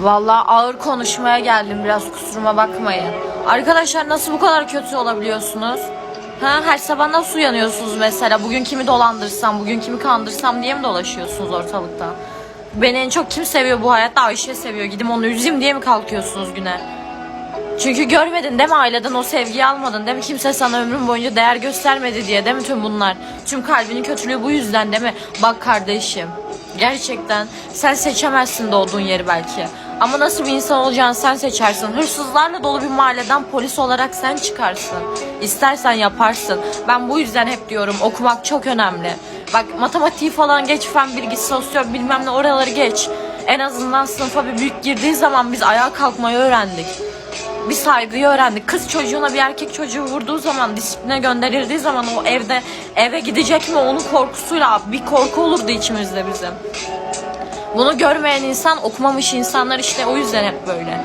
Vallahi ağır konuşmaya geldim biraz kusuruma bakmayın. Arkadaşlar nasıl bu kadar kötü olabiliyorsunuz? Ha, her sabah nasıl uyanıyorsunuz mesela? Bugün kimi dolandırsam, bugün kimi kandırsam diye mi dolaşıyorsunuz ortalıkta? Beni en çok kim seviyor bu hayatta? Ayşe seviyor. Gidim onu üzeyim diye mi kalkıyorsunuz güne? Çünkü görmedin değil mi aileden o sevgiyi almadın değil mi? Kimse sana ömrün boyunca değer göstermedi diye değil mi tüm bunlar? Tüm kalbinin kötülüğü bu yüzden değil mi? Bak kardeşim gerçekten sen seçemezsin doğduğun yeri belki. Ama nasıl bir insan olacağını sen seçersin. Hırsızlarla dolu bir mahalleden polis olarak sen çıkarsın. İstersen yaparsın. Ben bu yüzden hep diyorum okumak çok önemli. Bak matematiği falan geç, fen bilgisi, sosyal bilmem ne oraları geç. En azından sınıfa bir büyük girdiği zaman biz ayağa kalkmayı öğrendik bir saygıyı öğrendik. Kız çocuğuna bir erkek çocuğu vurduğu zaman, disipline gönderildiği zaman o evde eve gidecek mi onun korkusuyla bir korku olurdu içimizde bizim. Bunu görmeyen insan okumamış insanlar işte o yüzden hep böyle.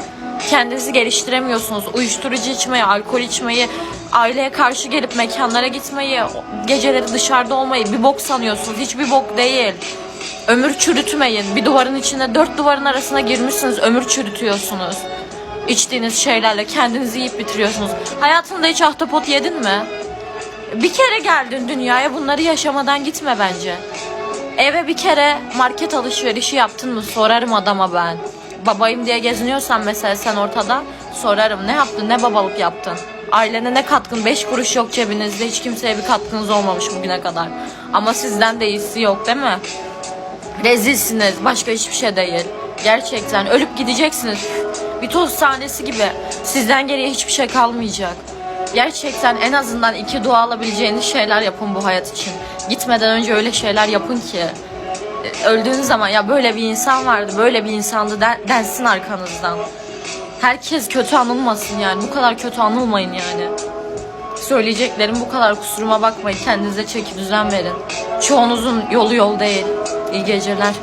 Kendinizi geliştiremiyorsunuz. Uyuşturucu içmeyi, alkol içmeyi, aileye karşı gelip mekanlara gitmeyi, geceleri dışarıda olmayı bir bok sanıyorsunuz. Hiçbir bok değil. Ömür çürütmeyin. Bir duvarın içinde dört duvarın arasına girmişsiniz. Ömür çürütüyorsunuz. İçtiğiniz şeylerle kendinizi yiyip bitiriyorsunuz. Hayatında hiç ahtapot yedin mi? Bir kere geldin dünyaya bunları yaşamadan gitme bence. Eve bir kere market alışverişi yaptın mı sorarım adama ben. Babayım diye geziniyorsan mesela sen ortada sorarım ne yaptın ne babalık yaptın. Ailene ne katkın 5 kuruş yok cebinizde hiç kimseye bir katkınız olmamış bugüne kadar. Ama sizden de iyisi yok değil mi? Rezilsiniz başka hiçbir şey değil. Gerçekten ölüp gideceksiniz. Bir toz tanesi gibi sizden geriye hiçbir şey kalmayacak. Gerçekten en azından iki dua alabileceğiniz şeyler yapın bu hayat için. Gitmeden önce öyle şeyler yapın ki e, öldüğünüz zaman ya böyle bir insan vardı, böyle bir insandı den- densin arkanızdan. Herkes kötü anılmasın yani. Bu kadar kötü anılmayın yani. Söyleyeceklerim bu kadar. Kusuruma bakmayın. Kendinize çeki düzen verin. Çoğunuzun yolu yol değil. İyi geceler.